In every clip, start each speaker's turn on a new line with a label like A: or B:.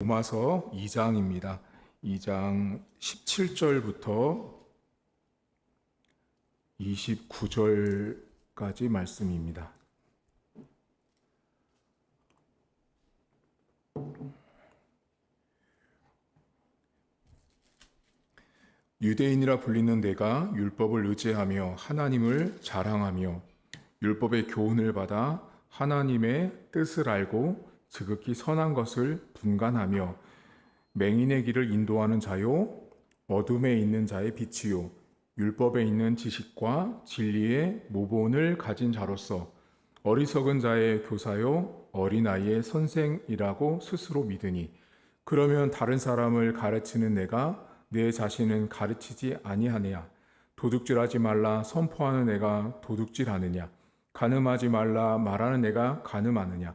A: 로마서 2장입니다. 2장 17절부터 29절까지 말씀입니다. 유대인이라 불리는 내가 율법을 의지하며 하나님을 자랑하며 율법의 교훈을 받아 하나님의 뜻을 알고 지극히 선한 것을 분간하며 맹인의 길을 인도하는 자요 어둠에 있는 자의 빛이요 율법에 있는 지식과 진리의 모본을 가진 자로서 어리석은 자의 교사요 어린아이의 선생이라고 스스로 믿으니 그러면 다른 사람을 가르치는 내가 내 자신은 가르치지 아니하느냐? 도둑질하지 말라 선포하는 내가 도둑질하느냐? 가늠하지 말라 말하는 내가 가늠하느냐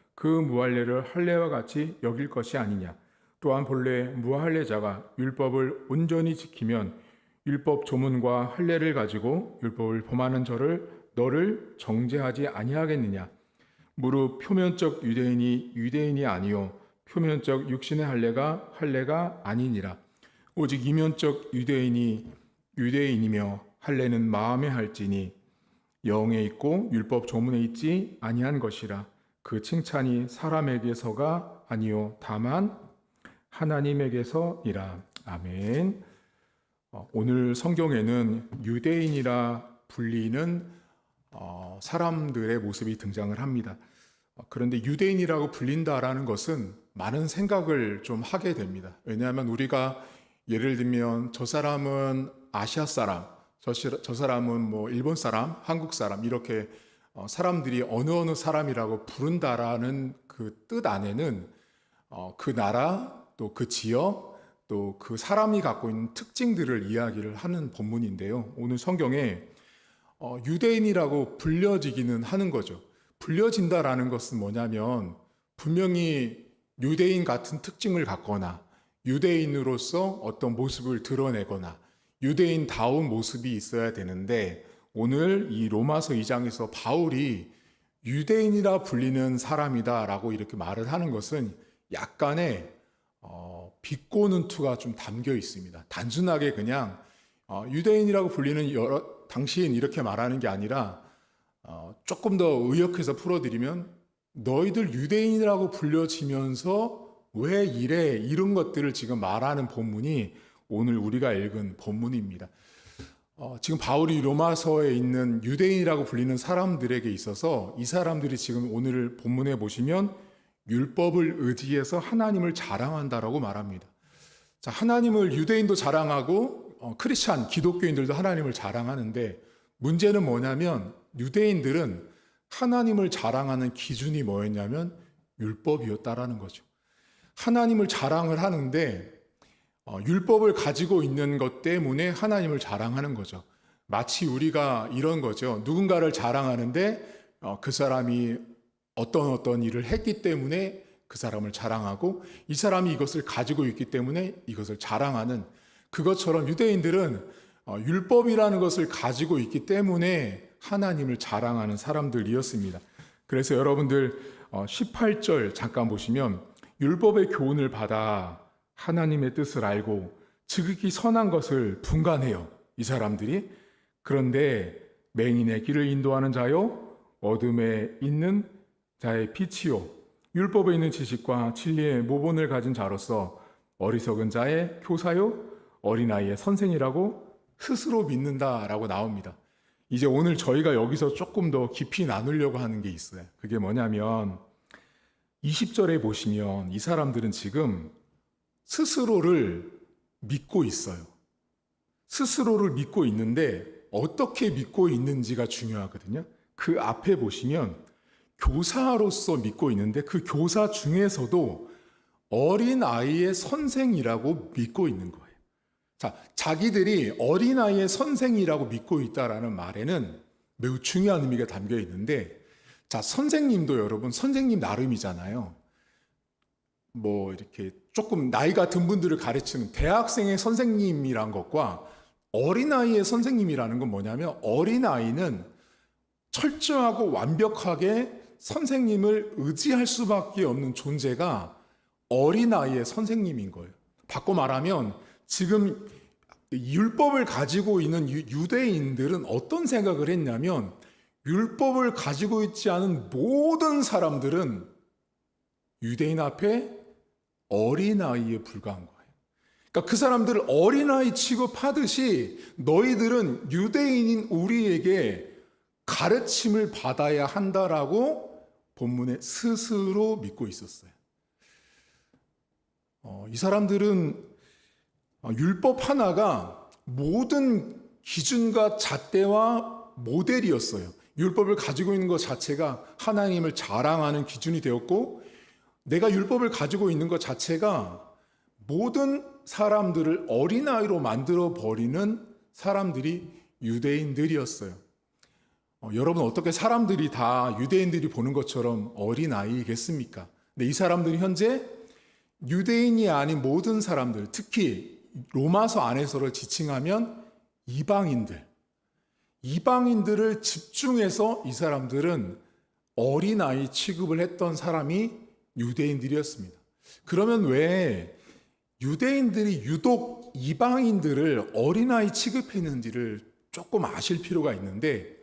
A: 그 무할례를 할례와 같이 여길 것이 아니냐. 또한 본래 무할례자가 율법을 온전히 지키면 율법 조문과 할례를 가지고 율법을 범하는 저를 너를 정죄하지 아니하겠느냐. 무릇 표면적 유대인이 유대인이 아니요 표면적 육신의 할례가 할례가 아니니라. 오직 이면적 유대인이 유대인이며 할례는 마음에 할지니 영에 있고 율법 조문에 있지 아니한 것이라 그 칭찬이 사람에게서가 아니요 다만 하나님에게서이라 아멘. 어, 오늘 성경에는 유대인이라 불리는 어, 사람들의 모습이 등장을 합니다. 어, 그런데 유대인이라고 불린다라는 것은 많은 생각을 좀 하게 됩니다. 왜냐하면 우리가 예를 들면 저 사람은 아시아 사람, 저, 사람은 뭐 일본 사람, 한국 사람 이렇게 어, 사람들이 어느 어느 사람이라고 부른다라는 그 뜻 안에는 어, 그 나라 또 그 지역 또 그 사람이 갖고 있는 특징들을 이야기를 하는 본문인데요. 오늘 성경에 어, 유대인이라고 불려지기는 하는 거죠. 불려진다라는 것은 뭐냐면 분명히 유대인 같은 특징을 갖거나 유대인으로서 어떤 모습을 드러내거나 유대인다운 모습이 있어야 되는데 오늘 이 로마서 2장에서 바울이 유대인이라 불리는 사람이다라고 이렇게 말을 하는 것은 약간의 어, 비꼬는 투가 좀 담겨 있습니다. 단순하게 그냥 어, 유대인이라고 불리는 여러 당시엔 이렇게 말하는 게 아니라 어, 조금 더 의역해서 풀어드리면 너희들 유대인이라고 불려지면서 왜 이래 이런 것들을 지금 말하는 본문이 오늘 우리가 읽은 본문입니다. 어, 지금 바울이 로마서에 있는 유대인이라고 불리는 사람들에게 있어서 이 사람들이 지금 오늘 본문에 보시면 율법을 의지해서 하나님을 자랑한다라고 말합니다. 자, 하나님을 유대인도 자랑하고 어, 크리스찬 기독교인들도 하나님을 자랑하는데 문제는 뭐냐면 유대인들은 하나님을 자랑하는 기준이 뭐였냐면 율법이었다라는 거죠. 하나님을 자랑을 하는데 어, 율법을 가지고 있는 것 때문에 하나님을 자랑하는 거죠. 마치 우리가 이런 거죠. 누군가를 자랑하는데 어, 그 사람이 어떤 어떤 일을 했기 때문에 그 사람을 자랑하고 이 사람이 이것을 가지고 있기 때문에 이것을 자랑하는 그것처럼 유대인들은 어, 율법이라는 것을 가지고 있기 때문에 하나님을 자랑하는 사람들이었습니다. 그래서 여러분들 어, 18절 잠깐 보시면 율법의 교훈을 받아 하나님의 뜻을 알고 지극히 선한 것을 분간해요. 이 사람들이. 그런데 맹인의 길을 인도하는 자요, 어둠에 있는 자의 빛이요, 율법에 있는 지식과 진리의 모본을 가진 자로서 어리석은 자의 교사요, 어린아이의 선생이라고 스스로 믿는다라고 나옵니다. 이제 오늘 저희가 여기서 조금 더 깊이 나누려고 하는 게 있어요. 그게 뭐냐면 20절에 보시면 이 사람들은 지금 스스로를 믿고 있어요. 스스로를 믿고 있는데 어떻게 믿고 있는지가 중요하거든요. 그 앞에 보시면 교사로서 믿고 있는데 그 교사 중에서도 어린 아이의 선생이라고 믿고 있는 거예요. 자, 자기들이 어린아이의 선생이라고 믿고 있다라는 말에는 매우 중요한 의미가 담겨 있는데, 자, 선생님도 여러분, 선생님 나름이잖아요. 뭐, 이렇게 조금 나이가 든 분들을 가르치는 대학생의 선생님이란 것과 어린아이의 선생님이라는 건 뭐냐면, 어린아이는 철저하고 완벽하게 선생님을 의지할 수밖에 없는 존재가 어린아이의 선생님인 거예요. 바꿔 말하면 지금 율법을 가지고 있는 유- 유대인들은 어떤 생각을 했냐면 율법을 가지고 있지 않은 모든 사람들은 유대인 앞에 어린아이에 불과한 거예요. 그러니까 그 사람들을 어린아이 취급하듯이 너희들은 유대인인 우리에게 가르침을 받아야 한다라고 본문에 스스로 믿고 있었어요. 어, 이 사람들은 어, 율법 하나가 모든 기준과 잣대와 모델이었어요. 율법을 가지고 있는 것 자체가 하나님을 자랑하는 기준이 되었고, 내가 율법을 가지고 있는 것 자체가 모든 사람들을 어린아이로 만들어 버리는 사람들이 유대인들이었어요. 어, 여러분 어떻게 사람들이 다 유대인들이 보는 것처럼 어린아이겠습니까? 근데 이 사람들이 현재 유대인이 아닌 모든 사람들, 특히 로마서 안에서를 지칭하면 이방인들, 이방인들을 집중해서 이 사람들은 어린아이 취급을 했던 사람이 유대인들이었습니다. 그러면 왜 유대인들이 유독 이방인들을 어린아이 취급했는지를 조금 아실 필요가 있는데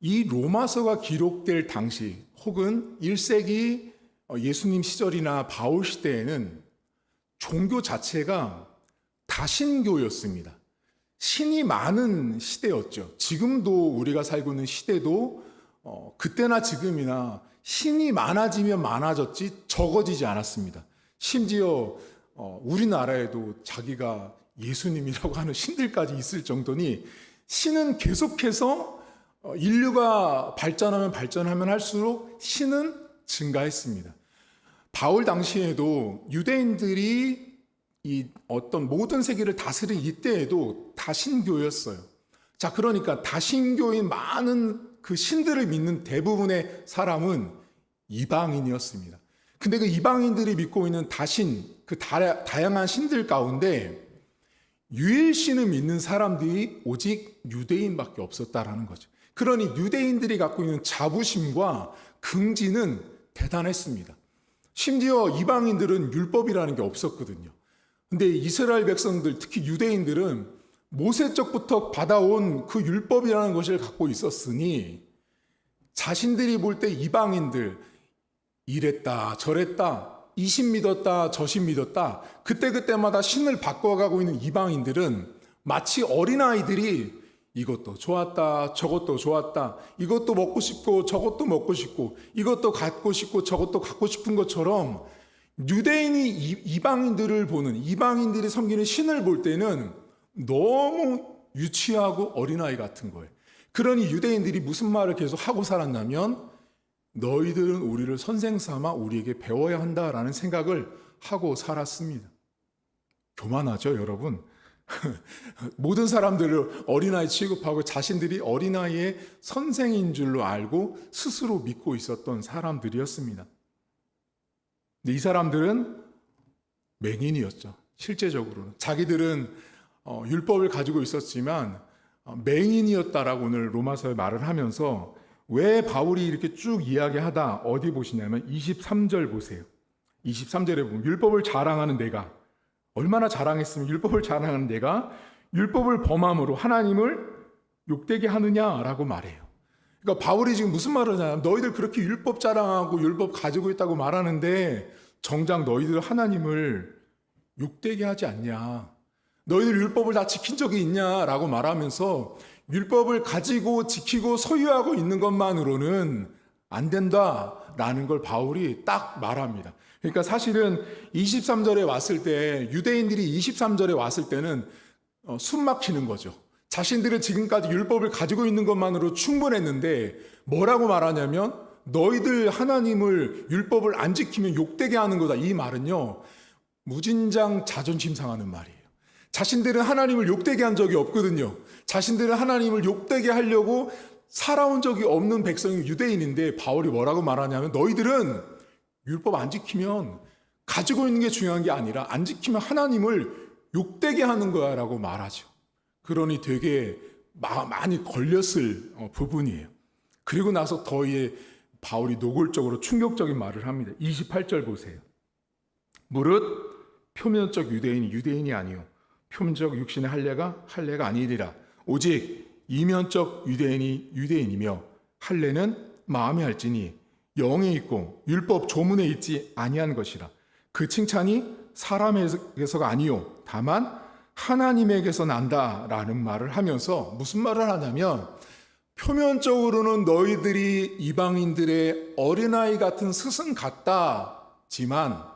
A: 이 로마서가 기록될 당시 혹은 1세기 예수님 시절이나 바울 시대에는 종교 자체가 다신교였습니다. 신이 많은 시대였죠. 지금도 우리가 살고 있는 시대도 어, 그때나 지금이나 신이 많아지면 많아졌지 적어지지 않았습니다. 심지어 어, 우리나라에도 자기가 예수님이라고 하는 신들까지 있을 정도니 신은 계속해서 어, 인류가 발전하면 발전하면 할수록 신은 증가했습니다. 바울 당시에도 유대인들이 이 어떤 모든 세계를 다스린 이때에도 다신교였어요. 자, 그러니까 다신교인 많은 그 신들을 믿는 대부분의 사람은 이방인이었습니다. 근데 그 이방인들이 믿고 있는 다신, 그 다, 다양한 신들 가운데 유일신을 믿는 사람들이 오직 유대인밖에 없었다라는 거죠. 그러니 유대인들이 갖고 있는 자부심과 긍지는 대단했습니다. 심지어 이방인들은 율법이라는 게 없었거든요. 근데 이스라엘 백성들, 특히 유대인들은 모세적부터 받아온 그 율법이라는 것을 갖고 있었으니 자신들이 볼 때 이방인들 이랬다 저랬다 이신 믿었다 저신 믿었다 그때그때마다 신을 바꿔가고 있는 이방인들은 마치 어린아이들이 이것도 좋았다 저것도 좋았다 이것도 먹고 싶고 저것도 먹고 싶고 이것도 갖고 싶고 저것도 갖고 싶은 것처럼 유대인이 이- 이방인들을 보는 이방인들이 섬기는 신을 볼 때는 너무 유치하고 어린아이 같은 거예요. 그러니 유대인들이 무슨 말을 계속 하고 살았냐면 너희들은 우리를 선생 삼아 우리에게 배워야 한다라는 생각을 하고 살았습니다. 교만하죠, 여러분. 모든 사람들을 어린아이 취급하고 자신들이 어린아이의 선생인 줄로 알고 스스로 믿고 있었던 사람들이었습니다. 근데 이 사람들은 맹인이었죠. 실제적으로는. 자기들은 어, 율법을 가지고 있었지만 어, 맹인이었다라고 오늘 로마서에 말을 하면서 왜 바울이 이렇게 쭉 이야기하다 어디 보시냐면 23절 보세요. 23절에 보면 율법을 자랑하는 내가 얼마나 자랑했으면 율법을 자랑하는 내가 율법을 범함으로 하나님을 욕되게 하느냐라고 말해요. 그러니까 바울이 지금 무슨 말을 하냐면 너희들 그렇게 율법 자랑하고 율법 가지고 있다고 말하는데 정작 너희들 하나님을 욕되게 하지 않냐. 너희들 율법을 다 지킨 적이 있냐라고 말하면서 율법을 가지고 지키고 소유하고 있는 것만으로는 안 된다라는 걸 바울이 딱 말합니다. 그러니까 사실은 23절에 왔을 때 유대인들이 23절에 왔을 때는 어, 숨 막히는 거죠. 자신들은 지금까지 율법을 가지고 있는 것만으로 충분했는데 뭐라고 말하냐면 너희들 하나님을 율법을 안 지키면 욕되게 하는 거다. 이 말은요. 무진장 자존심 상하는 말이에요. 자신들은 하나님을 욕되게 한 적이 없거든요. 자신들은 하나님을 욕되게 하려고 살아온 적이 없는 백성이 유대인인데 바울이 뭐라고 말하냐면 너희들은 율법 안 지키면 가지고 있는 게 중요한 게 아니라 안 지키면 하나님을 욕되게 하는 거야 라고 말하죠. 그러니 되게 마- 많이 걸렸을 어, 부분이에요. 그리고 나서 더위에 바울이 노골적으로 충격적인 말을 합니다. 28절 보세요. 무릇 표면적 유대인이 유대인이 아니요 표면적 육신의 할례가 할례가 아니리라. 오직 이면적 유대인이 유대인이며 할례는 마음에 할지니 영에 있고 율법 조문에 있지 아니한 것이라. 그 칭찬이 사람에게서가 아니요 다만 하나님에게서 난다라는 말을 하면서 무슨 말을 하냐면 표면적으로는 너희들이 이방인들의 어린아이 같은 스승 같다지만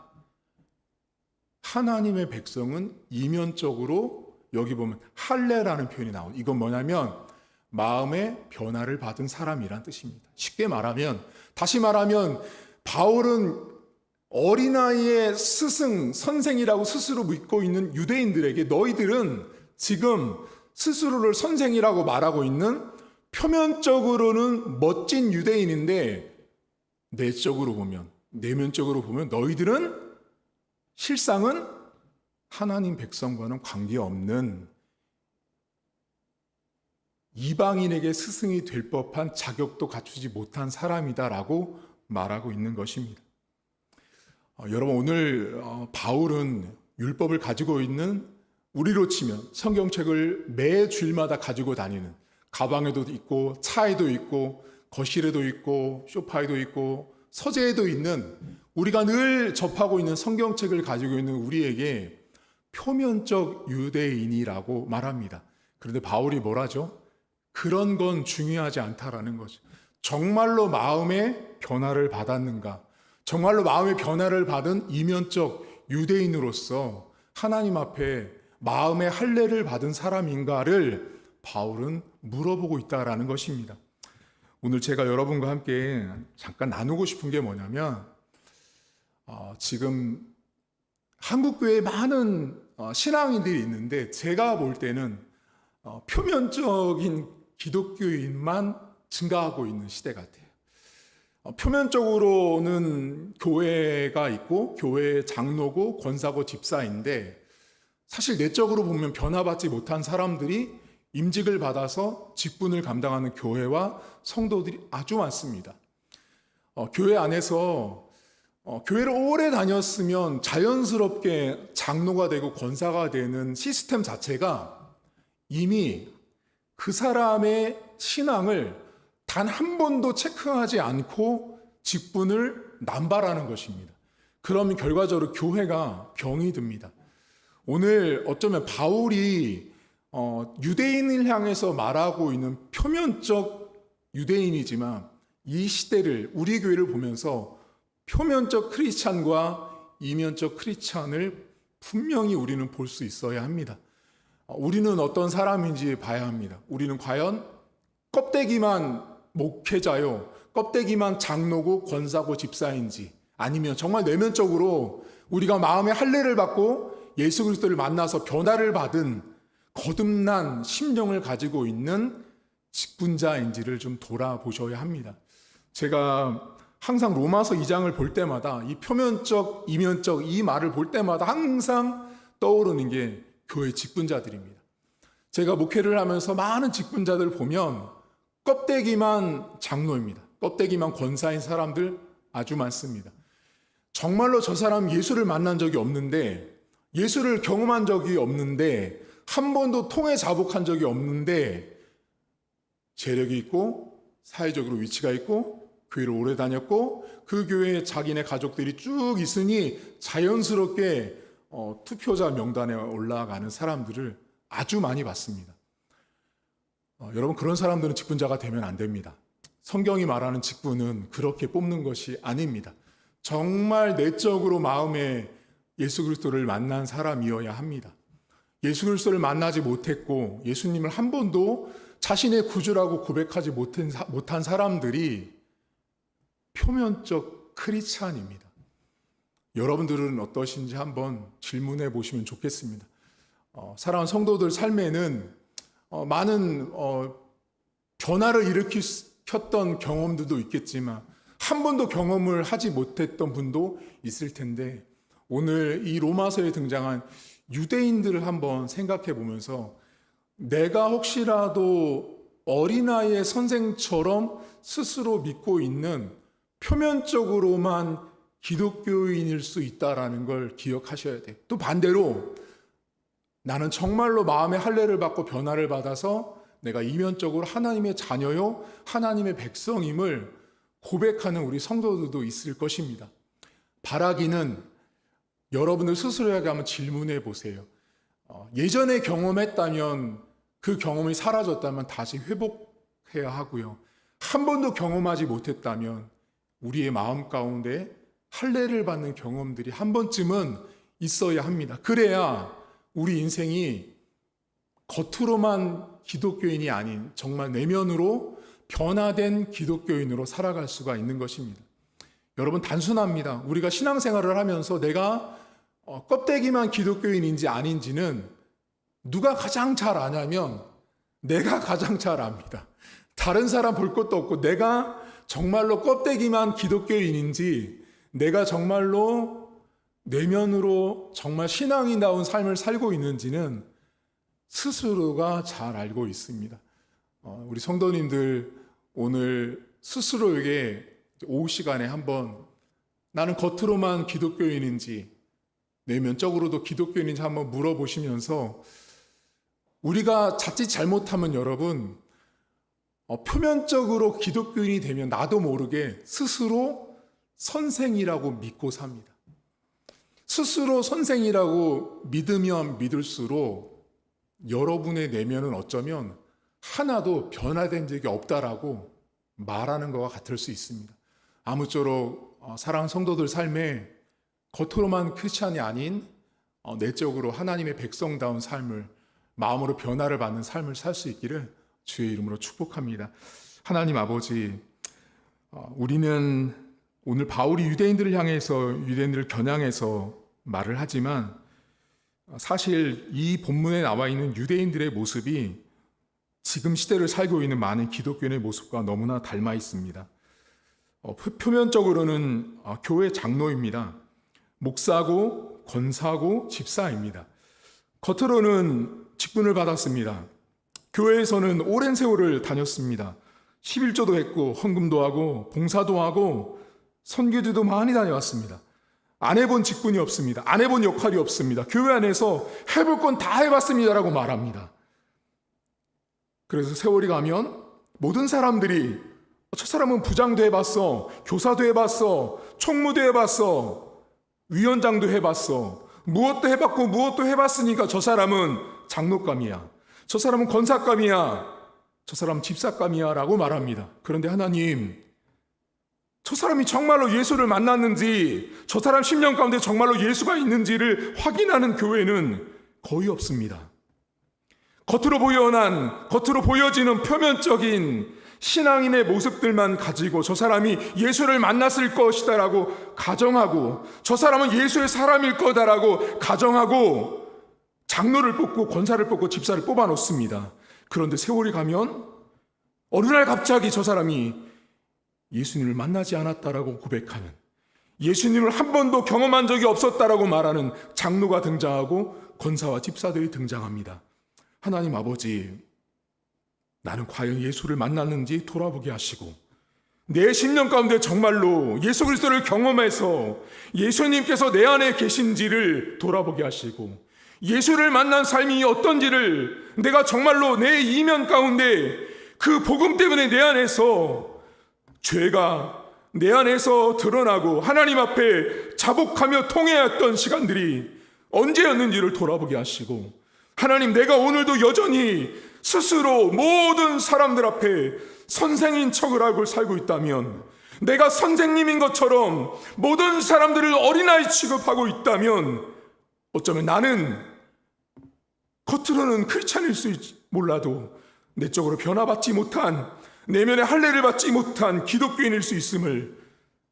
A: 하나님의 백성은 이면적으로 여기 보면 할례라는 표현이 나온 이건 뭐냐면 마음의 변화를 받은 사람이란 뜻입니다. 쉽게 말하면 다시 말하면 바울은 어린아이의 스승 선생이라고 스스로 믿고 있는 유대인들에게 너희들은 지금 스스로를 선생이라고 말하고 있는 표면적으로는 멋진 유대인인데 내적으로 보면 내면적으로 보면 너희들은 실상은 하나님 백성과는 관계없는 이방인에게 스승이 될 법한 자격도 갖추지 못한 사람이다라고 말하고 있는 것입니다. 어, 여러분 오늘 어, 바울은 율법을 가지고 있는 우리로 치면 성경책을 매 주일마다 가지고 다니는 가방에도 있고 차에도 있고 거실에도 있고 소파에도 있고 서재에도 있는 우리가 늘 접하고 있는 성경책을 가지고 있는 우리에게 표면적 유대인이라고 말합니다. 그런데 바울이 뭐라죠? 그런 건 중요하지 않다라는 거죠. 정말로 마음의 변화를 받았는가? 정말로 마음의 변화를 받은 이면적 유대인으로서 하나님 앞에 마음의 할례를 받은 사람인가를 바울은 물어보고 있다라는 것입니다. 오늘 제가 여러분과 함께 잠깐 나누고 싶은 게 뭐냐면 어, 지금 한국 교회에 많은 어, 신앙인들이 있는데 제가 볼 때는 어, 표면적인 기독교인만 증가하고 있는 시대 같아요. 어, 표면적으로는 교회가 있고 교회 장로고 권사고 집사인데 사실 내적으로 보면 변화받지 못한 사람들이 임직을 받아서 직분을 감당하는 교회와 성도들이 아주 많습니다. 어, 교회 안에서 어, 교회를 오래 다녔으면 자연스럽게 장로가 되고 권사가 되는 시스템 자체가 이미 그 사람의 신앙을 단 한 번도 체크하지 않고 직분을 남발하는 것입니다. 그러면 결과적으로 교회가 병이 듭니다. 오늘 어쩌면 바울이 어, 유대인을 향해서 말하고 있는 표면적 유대인이지만 이 시대를 우리 교회를 보면서 표면적 크리스찬과 이면적 크리스찬을 분명히 우리는 볼 수 있어야 합니다. 어, 우리는 어떤 사람인지 봐야 합니다. 우리는 과연 껍데기만 목회자요, 껍데기만 장로고 권사고 집사인지 아니면 정말 내면적으로 우리가 마음의 할례를 받고 예수 그리스도를 만나서 변화를 받은 거듭난 심령을 가지고 있는 직분자인지를 좀 돌아보셔야 합니다. 제가 항상 로마서 2장을 볼 때마다 이 표면적, 이면적 이 말을 볼 때마다 항상 떠오르는 게 교회 직분자들입니다. 제가 목회를 하면서 많은 직분자들 보면 껍데기만 장로입니다. 껍데기만 권사인 사람들 아주 많습니다. 정말로 저 사람 예수를 만난 적이 없는데 예수를 경험한 적이 없는데 한 번도 통해 자복한 적이 없는데 재력이 있고 사회적으로 위치가 있고 교회를 오래 다녔고 그 교회에 자기네 가족들이 쭉 있으니 자연스럽게 어, 투표자 명단에 올라가는 사람들을 아주 많이 봤습니다. 어, 여러분 그런 사람들은 직분자가 되면 안 됩니다. 성경이 말하는 직분은 그렇게 뽑는 것이 아닙니다. 정말 내적으로 마음에 예수 그리스도를 만난 사람이어야 합니다. 예수 그리스도를 만나지 못했고 예수님을 한 번도 자신의 구주라고 고백하지 못한, 사람들이 표면적 크리스찬입니다. 여러분들은 어떠신지 한번 질문해 보시면 좋겠습니다. 어, 사랑하는 성도들 삶에는 어, 많은 어, 변화를 일으켰던 경험들도 있겠지만 한 번도 경험을 하지 못했던 분도 있을 텐데 오늘 이 로마서에 등장한 유대인들을 한번 생각해 보면서 내가 혹시라도 어린아이의 선생처럼 스스로 믿고 있는 표면적으로만 기독교인일 수 있다라는 걸 기억하셔야 돼요. 또 반대로 나는 정말로 마음의 할례를 받고 변화를 받아서 내가 이면적으로 하나님의 자녀요, 하나님의 백성임을 고백하는 우리 성도들도 있을 것입니다. 바라기는 여러분들 스스로에게 한번 질문해 보세요. 어, 예전에 경험했다면 그 경험이 사라졌다면 다시 회복해야 하고요. 한 번도 경험하지 못했다면 우리의 마음 가운데 할례를 받는 경험들이 한 번쯤은 있어야 합니다. 그래야 우리 인생이 겉으로만 기독교인이 아닌 정말 내면으로 변화된 기독교인으로 살아갈 수가 있는 것입니다. 여러분 단순합니다. 우리가 신앙생활을 하면서 내가 어, 껍데기만 기독교인인지 아닌지는 누가 가장 잘 아냐면 내가 가장 잘 압니다. 다른 사람 볼 것도 없고 내가 정말로 껍데기만 기독교인인지 내가 정말로 내면으로 정말 신앙이 나온 삶을 살고 있는지는 스스로가 잘 알고 있습니다. 어, 우리 성도님들 오늘 스스로에게 오후 시간에 한번 나는 겉으로만 기독교인인지 내면적으로도 기독교인인지 한번 물어보시면서 우리가 자칫 잘못하면 여러분 어, 표면적으로 기독교인이 되면 나도 모르게 스스로 선생이라고 믿고 삽니다. 스스로 선생이라고 믿으면 믿을수록 여러분의 내면은 어쩌면 하나도 변화된 적이 없다라고 말하는 것과 같을 수 있습니다. 아무쪼록 어, 사랑하는 성도들 삶에 겉으로만 크리스찬이 아닌 어, 내적으로 하나님의 백성다운 삶을 마음으로 변화를 받는 삶을 살 수 있기를 주의 이름으로 축복합니다. 하나님 아버지, 어, 우리는 오늘 바울이 유대인들을 향해서 유대인들을 겨냥해서 말을 하지만 사실 이 본문에 나와 있는 유대인들의 모습이 지금 시대를 살고 있는 많은 기독교인의 모습과 너무나 닮아 있습니다. 어, 표면적으로는 어, 교회 장로입니다. 목사고 권사고 집사입니다. 겉으로는 직분을 받았습니다. 교회에서는 오랜 세월을 다녔습니다. 11조도 했고 헌금도 하고 봉사도 하고 선교지도 많이 다녀왔습니다. 안 해본 직분이 없습니다. 안 해본 역할이 없습니다. 교회 안에서 해볼 건 다 해봤습니다라고 말합니다. 그래서 세월이 가면 모든 사람들이 저 사람은 부장도 해봤어, 교사도 해봤어, 총무도 해봤어, 위원장도 해봤어, 무엇도 해봤고 무엇도 해봤으니까 저 사람은 장로감이야. 저 사람은 권사감이야. 저 사람은 집사감이야. 라고 말합니다. 그런데 하나님, 저 사람이 정말로 예수를 만났는지, 저 사람 10년 가운데 정말로 예수가 있는지를 확인하는 교회는 거의 없습니다. 겉으로 보여난, 겉으로 보여지는 표면적인 신앙인의 모습들만 가지고 저 사람이 예수를 만났을 것이다라고 가정하고 저 사람은 예수의 사람일 거다라고 가정하고 장로를 뽑고 권사를 뽑고 집사를 뽑아 놓습니다. 그런데 세월이 가면 어느 날 갑자기 저 사람이 예수님을 만나지 않았다라고 고백하는 예수님을 한 번도 경험한 적이 없었다라고 말하는 장로가 등장하고 권사와 집사들이 등장합니다. 하나님 아버지, 나는 과연 예수를 만났는지 돌아보게 하시고 내 심령 가운데 정말로 예수 그리스도를 경험해서 예수님께서 내 안에 계신지를 돌아보게 하시고 예수를 만난 삶이 어떤지를 내가 정말로 내 이면 가운데 그 복음 때문에 내 안에서 죄가 내 안에서 드러나고 하나님 앞에 자복하며 통해했던 시간들이 언제였는지를 돌아보게 하시고 하나님 내가 오늘도 여전히 스스로 모든 사람들 앞에 선생인 척을 하고 살고 있다면 내가 선생님인 것처럼 모든 사람들을 어린아이 취급하고 있다면 어쩌면 나는 겉으로는 크리스찬일 수 몰라도 내적으로 변화받지 못한 내면의 할례를 받지 못한 기독교인일 수 있음을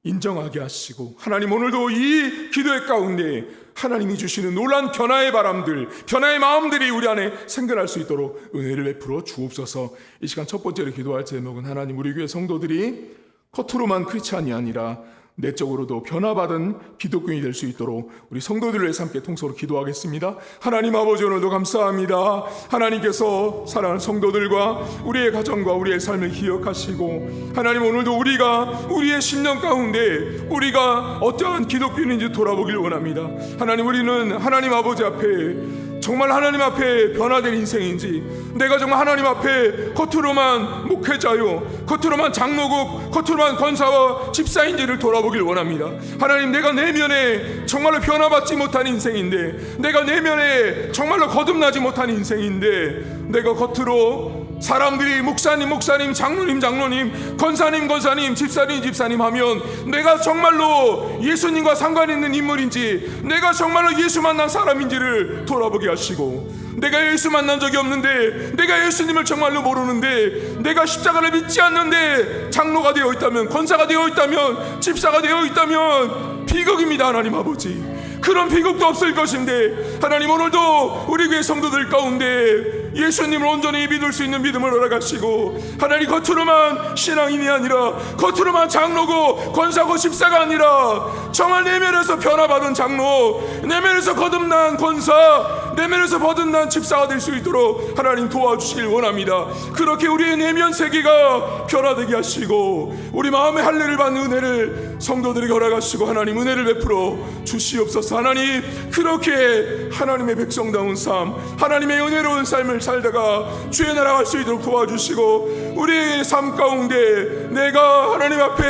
A: 인정하게 하시고 하나님 오늘도 이 기도의 가운데 하나님이 주시는 놀란 변화의 바람들, 변화의 마음들이 우리 안에 생겨날 수 있도록 은혜를 베풀어 주옵소서. 이 시간 첫 번째로 기도할 제목은 하나님 우리 교회 성도들이 겉으로만 크리스찬이 아니라 내적으로도 변화받은 기독교인이 될 수 있도록 우리 성도들을 위해서 함께 통성으로 기도하겠습니다. 하나님 아버지 오늘도 감사합니다. 하나님께서 사랑하는 성도들과 우리의 가정과 우리의 삶을 기억하시고 하나님 오늘도 우리가 우리의 신령 가운데 우리가 어떠한 기독교인인지 돌아보길 원합니다. 하나님 우리는 하나님 아버지 앞에 정말 하나님 앞에 변화된 인생인지 내가 정말 하나님 앞에 겉으로만 목회자요 겉으로만 장로국 겉으로만 권사와 집사인지를 돌아보길 원합니다. 하나님 내가 내면에 정말로 변화받지 못한 인생인데 내가 내면에 정말로 거듭나지 못한 인생인데 내가 겉으로 사람들이 목사님 목사님 장로님 장로님 권사님 권사님 집사님 집사님 하면 내가 정말로 예수님과 상관 있는 인물인지 내가 정말로 예수 만난 사람인지를 돌아보게 하시고 내가 예수 만난 적이 없는데 내가 예수님을 정말로 모르는데 내가 십자가를 믿지 않는데 장로가 되어 있다면 권사가 되어 있다면 집사가 되어 있다면 비극입니다 하나님 아버지. 그런 비극도 없을 것인데 하나님 오늘도 우리 교회 성도들 가운데 예수님을 온전히 믿을 수 있는 믿음을 허락하시고 하나님 겉으로만 신앙인이 아니라 겉으로만 장로고 권사고 집사가 아니라 정말 내면에서 변화받은 장로 내면에서 거듭난 권사 내면에서 거듭난 집사가 될 수 있도록 하나님 도와주시길 원합니다. 그렇게 우리의 내면 세계가 변화되게 하시고 우리 마음의 할례를 받는 은혜를 성도들에게 허락하시고 하나님 은혜를 베풀어 주시옵소서. 하나님 그렇게 하나님의 백성다운 삶 하나님의 은혜로운 삶을 살다가 주의 나라 갈 수 있도록 도와주시고 우리의 삶 가운데 내가 하나님 앞에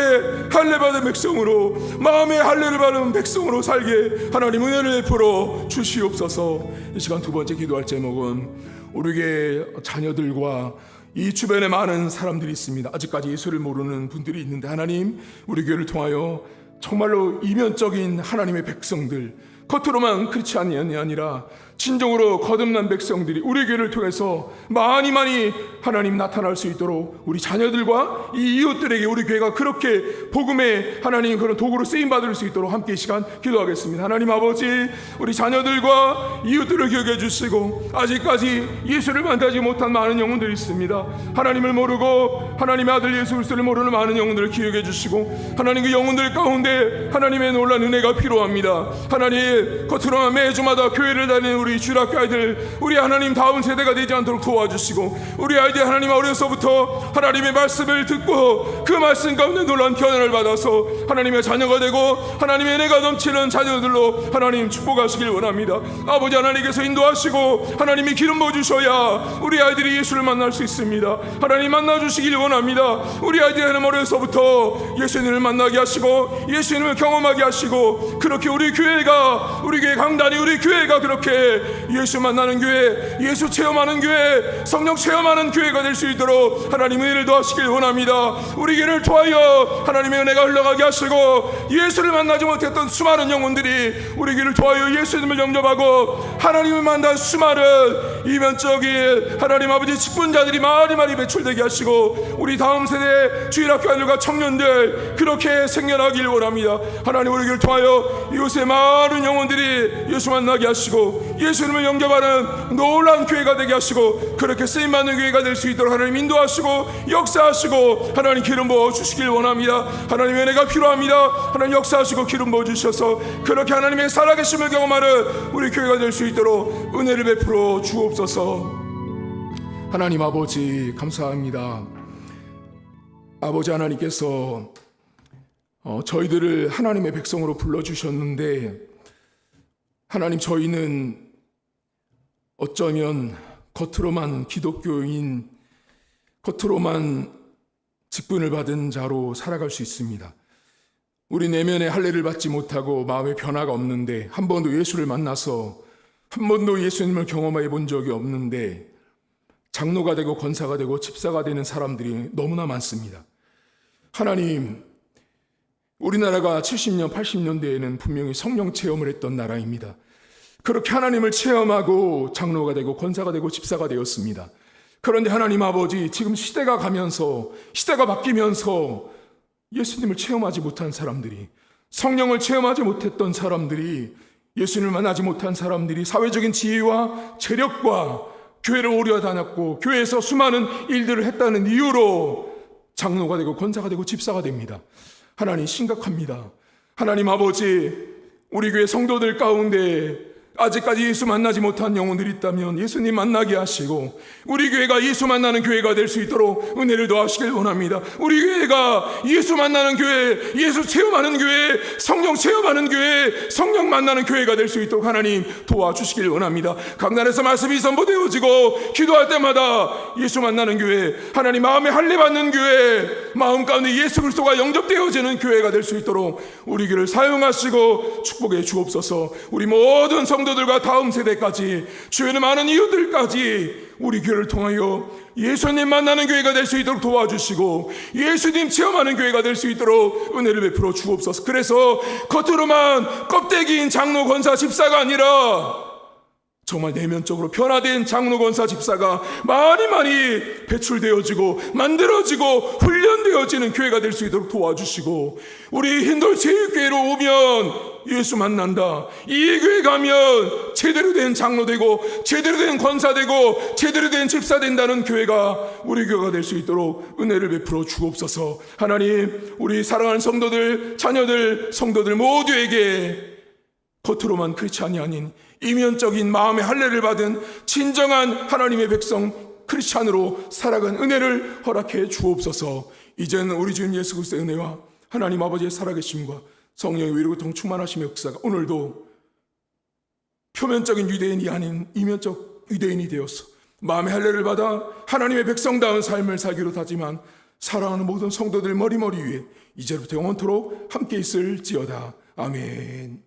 A: 할례 받은 백성으로 마음의 할례를 받은 백성으로 살게 하나님 은혜를 베풀어 주시옵소서 이 시간 두 번째 기도할 제목은 우리의 자녀들과 이 주변에 많은 사람들이 있습니다. 아직까지 예수를 모르는 분들이 있는데 하나님 우리 교회를 통하여 정말로 이면적인 하나님의 백성들 겉으로만 크리스찬이 아니라 진정으로 거듭난 백성들이 우리 교회를 통해서 많이 많이 하나님 나타날 수 있도록 우리 자녀들과 이 이웃들에게 우리 교회가 그렇게 복음의 하나님 그런 도구로 쓰임 받을 수 있도록 함께 이 시간 기도하겠습니다. 하나님 아버지 우리 자녀들과 이웃들을 기억해 주시고 아직까지 예수를 만나지 못한 많은 영혼들이 있습니다. 하나님을 모르고 하나님의 아들 예수 그리스도를 모르는 많은 영혼들을 기억해 주시고 하나님 그 영혼들 가운데 하나님의 놀란 은혜가 필요합니다. 하나님 겉으로만 매주마다 교회를 다니는 우리 주일학교 아이들 우리 하나님 다음 세대가 되지 않도록 도와주시고 우리 아이들 하나님 어려서부터 하나님의 말씀을 듣고 그 말씀 가운데 놀란 견해를 받아서 하나님의 자녀가 되고 하나님의 은혜가 넘치는 자녀들로 하나님 축복하시길 원합니다. 아버지 하나님께서 인도하시고 하나님이 기름 부어주셔야 우리 아이들이 예수를 만날 수 있습니다. 하나님 만나주시길 원합니다. 우리 아이들은 어려서부터 예수님을 만나게 하시고 예수님을 경험하게 하시고 그렇게 우리 교회가 우리 교회 강단이 우리 교회가 그렇게 예수 만나는 교회 예수 체험하는 교회 성령 체험하는 교회가 될 수 있도록 하나님 은혜를 더하시길 원합니다. 우리 교회를 통하여 하나님의 은혜가 흘러가게 하시고 예수를 만나지 못했던 수많은 영혼들이 우리 교회를 통하여 예수님을 영접하고 하나님을 만난 수많은 이면적인 하나님 아버지 직분자들이 많이 많이 배출되게 하시고 우리 다음 세대 주일학교 아들과 청년들 그렇게 생겨나길 원합니다. 하나님 우리 교회를 통하여 이곳에 많은 영혼들이 예수 만나게 하시고 예수님을 영접하는 놀라운 교회가 되게 하시고 그렇게 쓰임 받는 교회가 될 수 있도록 하나님 인도하시고 역사하시고 하나님 기름 부어 주시길 원합니다. 하나님의 은혜가 필요합니다. 하나님 역사하시고 기름 부어 주셔서 그렇게 하나님의 살아계심을 경험하는 우리 교회가 될 수 있도록 은혜를 베풀어 주옵소서. 하나님 아버지 감사합니다. 아버지 하나님께서 어, 저희들을 하나님의 백성으로 불러 주셨는데 하나님 저희는 어쩌면 겉으로만 기독교인, 겉으로만 직분을 받은 자로 살아갈 수 있습니다. 우리 내면의 할례를 받지 못하고 마음의 변화가 없는데 한 번도 예수를 만나서 한 번도 예수님을 경험해 본 적이 없는데 장로가 되고 권사가 되고 집사가 되는 사람들이 너무나 많습니다. 하나님, 우리나라가 70년, 80년대에는 분명히 성령 체험을 했던 나라입니다. 그렇게 하나님을 체험하고 장로가 되고 권사가 되고 집사가 되었습니다. 그런데 하나님 아버지 지금 시대가 가면서 시대가 바뀌면서 예수님을 체험하지 못한 사람들이 성령을 체험하지 못했던 사람들이 예수님을 만나지 못한 사람들이 사회적인 지위와 재력과 교회를 오려 다녔고 교회에서 수많은 일들을 했다는 이유로 장로가 되고 권사가 되고 집사가 됩니다. 하나님 심각합니다. 하나님 아버지 우리 교회 성도들 가운데 아직까지 예수 만나지 못한 영혼들이 있다면 예수님 만나게 하시고 우리 교회가 예수 만나는 교회가 될 수 있도록 은혜를 더하시길 원합니다. 우리 교회가 예수 만나는 교회, 예수 체험하는 교회, 성령 체험하는 교회, 성령 만나는 교회가 될 수 있도록 하나님 도와주시길 원합니다. 강단에서 말씀이 선포되어지고 기도할 때마다 예수 만나는 교회, 하나님 마음에 할례 받는 교회, 마음 가운데 예수 그리스도가 영접되어지는 교회가 될 수 있도록 우리 교회를 사용하시고 축복해 주옵소서. 우리 모든 성 도들과 다음 세대까지 주변의 많은 이웃들까지 우리 교회를 통하여 예수님 만나는 교회가 될 수 있도록 도와주시고 예수님 체험하는 교회가 될 수 있도록 은혜를 베풀어 주옵소서. 그래서 겉으로만 껍데기인 장로 권사 집사가 아니라 정말 내면적으로 변화된 장로 권사 집사가 많이 많이 배출되어지고 만들어지고 훈련되어지는 교회가 될 수 있도록 도와주시고 우리 힌돌 제육교회로 오면 예수 만난다. 이 교회 가면 제대로 된 장로 되고 제대로 된 권사 되고 제대로 된 집사 된다는 교회가 우리 교회가 될 수 있도록 은혜를 베풀어 주옵소서. 하나님 우리 사랑하는 성도들 자녀들 성도들 모두에게 겉으로만 크리스찬이 아닌 이면적인 마음의 할례를 받은 진정한 하나님의 백성 크리스찬으로 살아간 은혜를 허락해 주옵소서. 이제는 우리 주님 예수 그리스도의 은혜와 하나님 아버지의 살아계심과 성령의 위로고 통충만하심의 역사가 오늘도 표면적인 유대인이 아닌 이면적 유대인이 되어서 마음의 할례를 받아 하나님의 백성다운 삶을 살기로 다지만 사랑하는 모든 성도들 머리머리 위에 이제부터 영원토록 함께 있을지어다. 아멘.